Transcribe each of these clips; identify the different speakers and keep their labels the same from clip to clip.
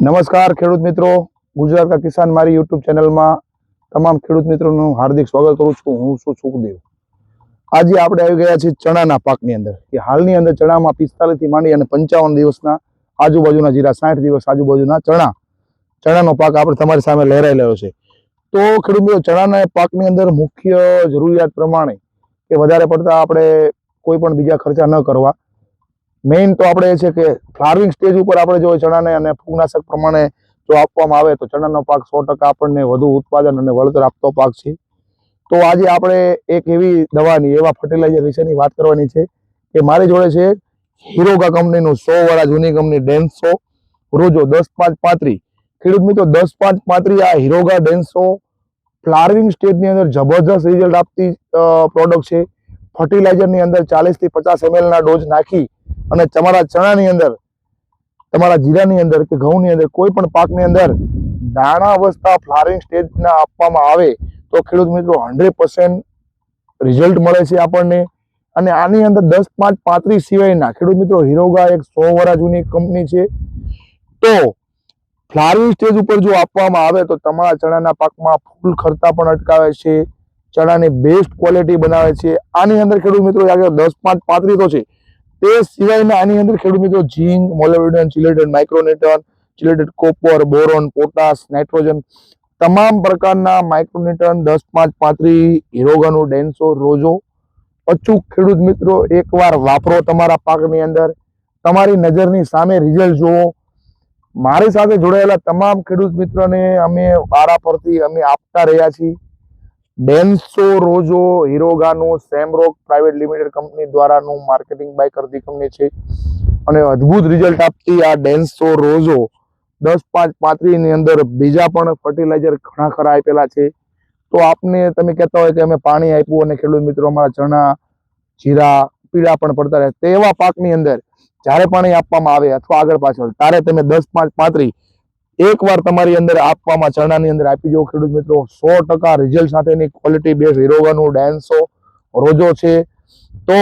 Speaker 1: નમસ્કાર ખેડૂત મિત્રો. ગુજરાત કા કિસાન મારી યુટ્યુબ ચેનલમાં તમામ ખેડૂત મિત્રોનું હાર્દિક સ્વાગત કરું છું. હું છું સુખદેવ. આજે આપણે આવી ગયા છીએ ચણાના પાકની અંદર. કે હાલની અંદર ચણામાં પિસ્તાલીસથી માંડી અને પંચાવન દિવસના આજુબાજુના જીરા સાઠ દિવસ આજુબાજુના ચણા. ચણાનો પાક આપણે તમારી સામે લહેરાઈ રહ્યો છે. તો ખેડૂત મિત્રો, ચણાના પાકની અંદર મુખ્ય જરૂરિયાત પ્રમાણે કે વધારે પડતા આપણે કોઈ પણ બીજા ખર્ચા ન કરવા મેઇન તો આપણે છે કે ફ્લાવરિંગ સ્ટેજ ઉપર આપણે જો ચણાને અને ફૂગનાશક પ્રમાણે જો આપવામાં આવે તો ચણાનો પાક સો આપણને વધુ ઉત્પાદન અને વળતર આપતો પાક છે. તો આજે આપણે એક એવી દવાની, એવા ફર્ટિલાઇઝર વિશેની વાત કરવાની છે કે મારી જોડે છે હીરોગા કંપનીનું સો વાળા જૂની કંપની ડેન્સો, રોજો દસ પાંચ પાંત્રી. ખેડૂત મિત્રો, દસ પાંચ પાંત્રી આ હીરોગા ડેન્સો ફ્લાવરિંગ સ્ટેજની અંદર જબરજસ્ત રિઝલ્ટ આપતી પ્રોડક્ટ છે. ફર્ટિલાઇઝરની અંદર ચાલીસથી પચાસ એમએલના ડોઝ નાખી અને તમારા ચણાની અંદર, તમારા જીરાની અંદર કે ઘઉંની અંદર, કોઈ પણ પાકની અંદર દાણા અવસ્થા ફ્લાવરિંગ સ્ટેજના આપવામાં આવે, તો ખેડૂત મિત્રો હંડ્રેડ પર્સન્ટ રિઝલ્ટ મળે છે આપણને. અને આની અંદર દસ પાંચ પાંત્રીસ સિવાયના, ખેડૂત મિત્રો, હિરોગા એક સો વર્ષ જૂની કંપની છે. તો ફ્લાવરિંગ સ્ટેજ ઉપર જો આપવામાં આવે, તો તમારા ચણાના પાકમાં ફૂલ ખર્ચા પણ અટકાવે છે. ચણાની બેસ્ટ ક્વોલિટી બનાવે છે. આની અંદર ખેડૂત મિત્રો આગળ દસ પાંચ પાંત્રીસ તો છે. તે સિવાયના આની અંદર ખેડૂત મિત્રો zinc, molybdenum chelated micronutrient chelated copper, boron, potash, nitrogen તમામ પ્રકારના માઇક્રોનેટન દસ, પાંચ, પાંત્રી, હીરોગાનું, ડેન્સો, રોજો. અચૂક ખેડૂત મિત્રો, એકવાર વાપરો તમારા પાકની અંદર. તમારી નજરની સામે રિઝલ્ટ જુઓ. મારી સાથે જોડાયેલા તમામ ખેડૂત મિત્રોને અમે વારા પરથી અમે આપતા રહ્યા છીએ. ડેન્સો રોજો હીરોગાનું, સેમરોક પ્રાઇવેટ લિમિટેડ કંપની દ્વારાનું માર્કેટિંગ બાય કરતી કંપની છે. અને અદ્ભુત રિઝલ્ટ આપતી આ ડેન્સો રોજો દસ પાંચ પાંત્રીસની અંદર બીજા પણ ફર્ટિલાઇઝર ઘણા ખરા આપેલા છે. તો આપને તમે કહેતા હોય કે અમે પાણી આપ્યું અને ખેડૂત મિત્રો અમારા ચણા, જીરા, પીળા પણ પડતા રહે. તેવા પાકની અંદર જ્યારે પાણી આપવામાં આવે અથવા આગળ પાછળ, ત્યારે તમે દસ પાંચ પાંત્રીસ એકવાર તમારી અંદર આપવામાં ચણાની અંદર આપી દો, ખેડૂત મિત્રો. સો ટકા રિઝલ્ટ સાથેની ક્વોલિટી બેઝ હિરોવાનું, ડાયન્સો રોજો છે. તો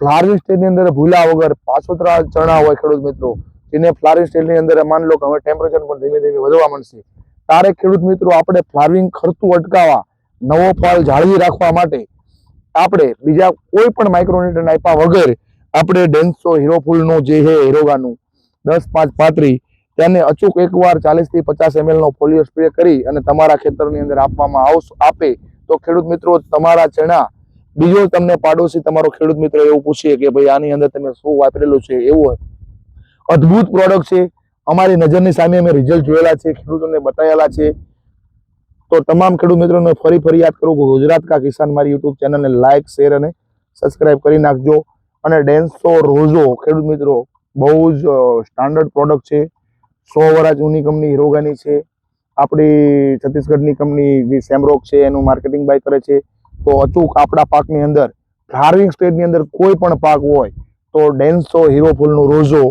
Speaker 1: ફ્લારિંગ સ્ટેજની અંદર ભૂલા વગર પાછોતરા ચણા હોય ખેડૂત મિત્રો. જેને ફ્લારિંગ સ્ટેજની અંદર માની લો કે હવે ટેમ્પરેચર પણ ધીમે ધીમે વધવા માંડશે. તારે ખેડૂત મિત્રો આપણે ફ્લાવરિંગ ખરતું અટકાવવા, નવો ફળ જાળવી રાખવા માટે આપણે બીજા કોઈ પણ માઇક્રોન્યુટ્રન આપ્યા વગર આપણે ડેન્સો હીરો ફૂલનું જે છે હીરોગાનું દસ પાંચ પાંત્રી તેને અચૂક એકવાર ચાલીસથી પચાસ એમએલનો ફોલિયો સ્પ્રે કરી અને તમારા ખેતરની અંદર આપવામાં આવશે, આપે. તો ખેડૂત મિત્રો, તમારા ચણા, બીજો તમને પાડોશી તમારો ખેડૂત મિત્ર એવું પૂછે કે ભાઈ, આની અંદર તમે શું વાપરેલું છે? એવું અદ્ભુત પ્રોડક્ટ છે. અમારી નજરની સામે અમે રિઝલ્ટ જોયેલા છે, ખેડૂતોને બતાવેલા છે. તો તમામ ખેડૂત મિત્રોને ફરી ફરી યાદ કરું કે ગુજરાત કા કિસાન મારી યુટ્યુબ ચેનલને લાઇક શેર અને સબસ્ક્રાઇબ કરી નાખજો. અને ડેન્સો રોઝો ખેડૂત મિત્રો, બહુ જ સ્ટાન્ડર્ડ પ્રોડક્ટ છે. સો વર્ષ જૂની કંપની હીરોગાની છે. આપણી છત્તીસગઢની કંપની જે સેમરોક છે, એનું માર્કેટિંગ બાય કરે છે. તો અચૂક આપણા પાકની અંદર, ધાર્મિક સ્ટેજની અંદર કોઈ પણ પાક હોય, તો ડેન્સો હીરો ફૂલનો રોઝો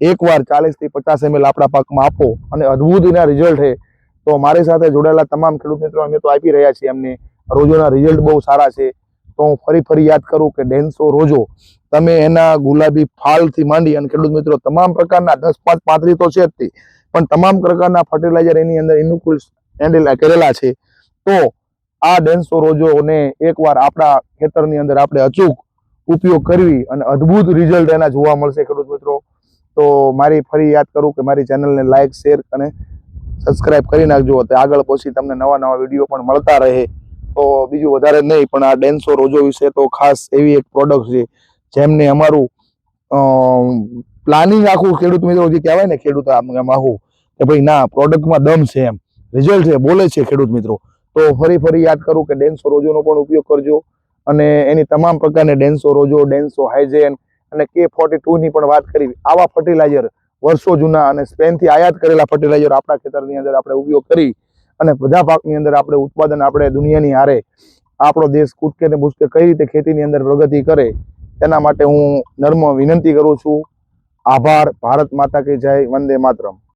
Speaker 1: એકવાર ચાલીસથી પચાસ એમએલ આપણા પાકમાં આપો અને અદ્ભુત એના રિઝલ્ટ છે. તો મારી સાથે જોડાયેલા તમામ ખેડૂત મિત્રો, અમે તો આપી રહ્યા છીએ એમને. રોજોના રિઝલ્ટ બહુ સારા છે. તો હું ફરી ફરી યાદ કરું કે ડેન્સો રોજો. તમે એના ગુલાબી ફાલથી માંડી અને ખેડૂત મિત્રો, તમામ પ્રકારના દસ પાંચ પાંત્રીસ તો છે જ તે, પણ તમામ પ્રકારના ફર્ટિલાઇઝર એની અંદર ઇનુકુલ હેન્ડલ કરેલા છે. તો આ ડેન્સો રોજોને એકવાર આપણા ખેતરની અંદર આપણે અચૂક ઉપયોગ કરવી અને અદ્ભુત રિઝલ્ટ એના જોવા મળશે ખેડૂત મિત્રો. તો મારી ફરી યાદ કરું કે મારી ચેનલને લાઇક શેર અને સબસ્ક્રાઇબ કરી નાખજો. તો આગળ પછી તમને નવા નવા વીડિયો પણ મળતા રહે. તો બીજું વધારે નહીં, પણ આ ડેન્સો રોજો વિશે તો ખાસ એવી એક પ્રોડક્ટ છે, જેમને અમારું પ્લાનિંગ આખું ખેડૂત મિત્રો જે કહેવાય ને ખેડૂત આખું, કે ભાઈ ના પ્રોડક્ટમાં દમ છે એમ રિઝલ્ટ છે, બોલે છે ખેડૂત મિત્રો. તો ફરી ફરી યાદ કરું કે ડેન્સો રોજોનો પણ ઉપયોગ કરજો, અને એની તમામ પ્રકારની ડેન્સો રોજો ડેન્સો હાઇજેન અને કે ફોર્ટી ટુની પણ વાત કરી. આવા ફર્ટિલાઇઝર વર્ષો જૂના અને સ્પેનથી આયાત કરેલા ફર્ટિલાઇઝર આપણા ખેતરની અંદર આપણે ઉપયોગ કરી અને બધા પાકની અંદર આપણે ઉત્પાદન આપણે દુનિયાની હારે આપણો દેશ કૂદકે ને ભૂસકે કઈ રીતે ખેતીની અંદર પ્રગતિ કરે, તેના માટે હું નર્મ વિનંતી કરું છું. આભાર. ભારત માતા કે જય. વંદે માતરમ.